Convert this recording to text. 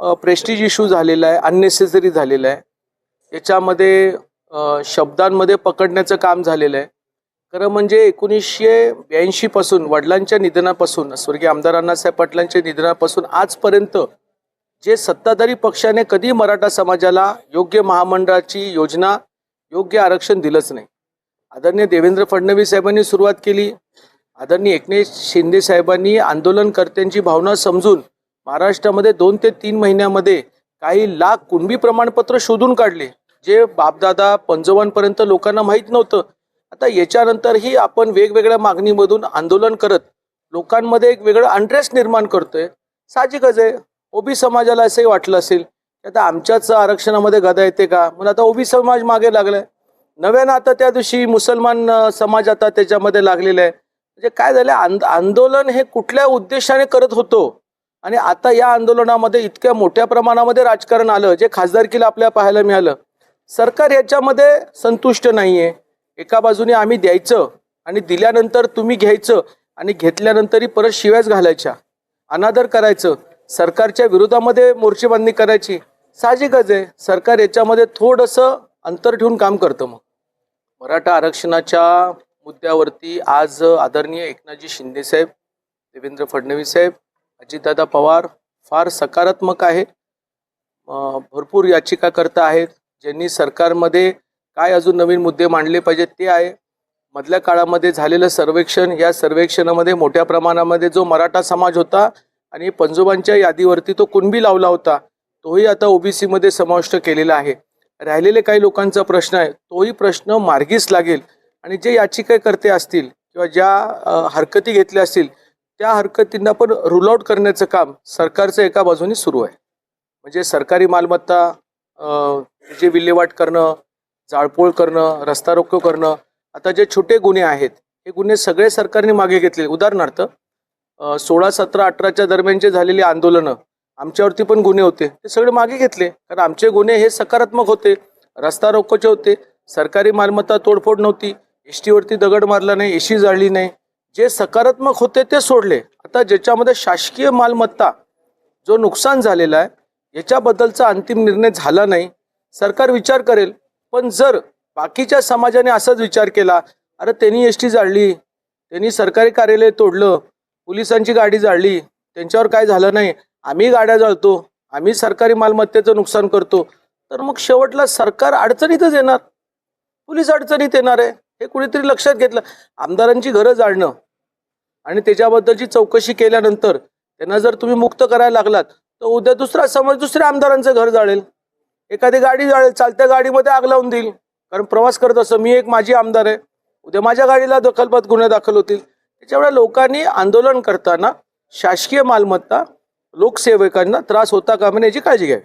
Prestige issue झालेला आहे unnecessary झालेला आहे. याच्यामध्ये शब्दांमध्ये पकडण्याचं काम झालेलं आहे. खरं म्हणजे एकोणीसशे ब्याऐंशीपासून वडिलांच्या निधनापासून स्वर्गीय आमदार अण्णासाहेब पाटलांच्या निधनापासून आजपर्यंत जे सत्ताधारी पक्षाने कधी मराठा समाजाला योग्य महामंडळाची योजना योग्य आरक्षण दिलंच नाही. आदरणीय देवेंद्र फडणवीस साहेबांनी सुरुवात केली. आदरणीय एकनाथ शिंदे साहेबांनी आंदोलनकर्त्यांची भावना समजून महाराष्ट्रामध्ये दोन ते तीन महिन्यामध्ये काही लाख कुणबी प्रमाणपत्र शोधून काढले जे बापदादा पंजोबांपर्यंत लोकांना माहीत नव्हतं. आता याच्यानंतरही आपण वेगवेगळ्या मागणीमधून आंदोलन करत लोकांमध्ये एक वेगळं अंट्रेस्ट निर्माण करतोय. साहजिकच आहे. ओबी समाजाला असंही वाटलं असेल की आता आमच्याच आरक्षणामध्ये गदा येते का? म्हणून आता ओबी समाज मागे लागलाय. नव्यानं आता त्या दिवशी मुसलमान समाज आता त्याच्यामध्ये लागलेला आहे. म्हणजे काय झालं आंद आंदोलन हे कुठल्या उद्देशाने करत होतो? आणि आता या आंदोलनामध्ये इतक्या मोठ्या प्रमाणामध्ये राजकारण आलं जे खासदारकीला आपल्याला पाहायला मिळालं. सरकार याच्यामध्ये संतुष्ट नाही आहे एका बाजूने आम्ही द्यायचं आणि दिल्यानंतर तुम्ही घ्यायचं आणि घेतल्यानंतरही परत शिव्याच घालायच्या. अनादर करायचं. सरकारच्या विरोधामध्ये मोर्चेबांधणी करायची. साहजिकच आहे. सरकार याच्यामध्ये थोडंसं अंतर ठेवून काम करतं मग. मराठा आरक्षणाच्या मुद्द्यावरती आज आदरणीय एकनाथजी शिंदे साहेब देवेंद्र फडणवीस साहेब अजितदादा पवार फार सकारात्मक आहे भरपूर याचिकाकर्ता आहेत. ज्यांनी सरकारमध्ये काय अजून नवीन मुद्दे मांडले पाहिजेत ते आहे. मधल्या काळामध्ये झालेलं सर्वेक्षण या सर्वेक्षणामध्ये मोठ्या प्रमाणामध्ये जो मराठा समाज होता आणि पंजोबांच्या यादीवरती तो कुणबी लावला होता तोही आता ओबीसीमध्ये समाविष्ट केलेला आहे. राहिलेले काही लोकांचा प्रश्न आहे. तोही प्रश्न मार्गीस लागेल. आणि जे याचिकाकर्ते असतील किंवा ज्या हरकती घेतल्या असतील त्या हरकतींना पण रूल आउट करण्याचं काम सरकारचं एका बाजूने सुरू आहे. म्हणजे सरकारी मालमत्ता जे विल्हेवाट करणं जाळपोळ करणं रस्ता रोको करणं आता जे छोटे गुन्हे आहेत हे गुन्हे सगळे सरकारने मागे घेतले. उदाहरणार्थ सोळा सतरा अठराच्या दरम्यानचे झालेली आंदोलनं आमच्यावरती पण गुन्हे होते. ते सगळे मागे घेतले. कारण आमचे गुन्हे हे सकारात्मक होते. रस्ता रोकोचे होते. सरकारी मालमत्ता तोडफोड नव्हती. एस टीवरती दगड मारला नाही एशी जाळली नाही. जे सकारात्मक होते ते सोडले. आता ज्याच्यामध्ये शासकीय मालमत्ता जो नुकसान झालेला आहे याच्याबद्दलचा अंतिम निर्णय झाला नाही. सरकार विचार करेल पण जर बाकीच्या समाजाने असाच विचार केला अरे त्यांनी एस टी जाळली त्यांनी सरकारी कार्यालय तोडलं पोलिसांची गाडी जाळली त्यांच्यावर काय झालं नाही आम्ही गाड्या जाळतो आम्ही सरकारी मालमत्तेचं नुकसान करतो तर मग शेवटला सरकार अडचणीतच येणार. पोलीस अडचणीत येणार आहे हे कुणीतरी लक्षात घेतलं. आमदारांची घरं जाळणं आणि त्याच्याबद्दलची चौकशी केल्यानंतर त्यांना जर तुम्ही मुक्त करायला लागलात तर उद्या दुसरा समज दुसऱ्या आमदारांचं घर जाळेल. एखादी गाडी जाळेल चालत्या गाडीमध्ये आग लावून देईल. कारण प्रवास करत असं मी एक माझी आमदार आहे. उद्या माझ्या गाडीला दखलपात गुन्हे दाखल होतील. त्याच्यामुळे लोकांनी आंदोलन करताना शासकीय मालमत्ता लोकसेवकांना त्रास होता कामा याची काळजी घ्यावी.